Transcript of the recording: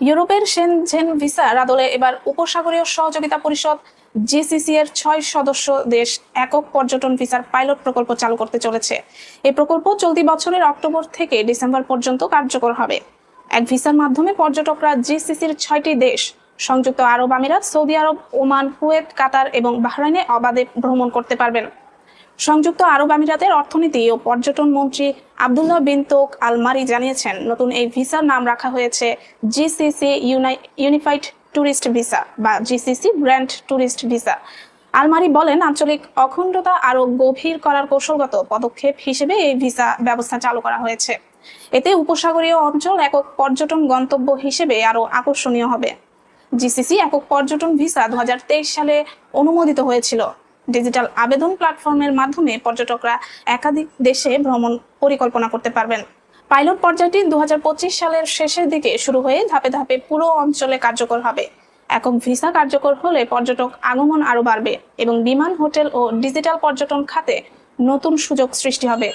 ইউরোপের সেনজেন ভিসার আদলে এবার উপসাগরীয় সহযোগিতা পরিষদ জিসিসি এর ছয় সদস্য দেশ একক পর্যটন ভিসার পাইলট প্রকল্প চালু করতে চলেছে। এই প্রকল্প চলতি বছরের অক্টোবর থেকে ডিসেম্বর পর্যন্ত কার্যকর হবে। এক ভিসার মাধ্যমে পর্যটকরা জিসিসির ছয়টি দেশ, সংযুক্ত আরব আমিরাত, সৌদি আরব, ওমান, কুয়েত, কাতার এবং বাহরাইনে অবাধে ভ্রমণ করতে পারবেন। সংযুক্ত আরব আমিরাতের অর্থনীতি ও পর্যটন মন্ত্রী আবদুল্লাহ বিন তোক আলমারি জানিয়েছেন, নতুন এই ভিসার নাম রাখা হয়েছে জিসিসি ইউনিফাইড ট্যুরিস্ট ভিসা বা জিসিসি ব্র্যান্ড ট্যুরিস্ট ভিসা আলমারি বলেন, আঞ্চলিক অখণ্ডতা আরও গভীর করার কৌশলগত পদক্ষেপ হিসেবে এই ভিসা ব্যবস্থা চালু করা হয়েছে। এতে উপসাগরীয় অঞ্চল একক পর্যটন গন্তব্য হিসেবে আরও আকর্ষণীয় হবে। জিসিসি একক পর্যটন ভিসা দু হাজার তেইশ সালে অনুমোদিত হয়েছিল। ডিজিটাল আবেদন প্ল্যাটফর্মের মাধ্যমে পর্যটকরা একাধিক দেশে ভ্রমণ পরিকল্পনা করতে পারবেন। পাইলট পর্যায়টি দু হাজার পঁচিশ সালের শেষের দিকে শুরু হয়ে ধাপে ধাপে পুরো অঞ্চলে কার্যকর হবে। একক ভিসা কার্যকর হলে পর্যটক আগমন আরও বাড়বে এবং বিমান, হোটেল ও ডিজিটাল পর্যটন খাতে নতুন সুযোগ সৃষ্টি হবে।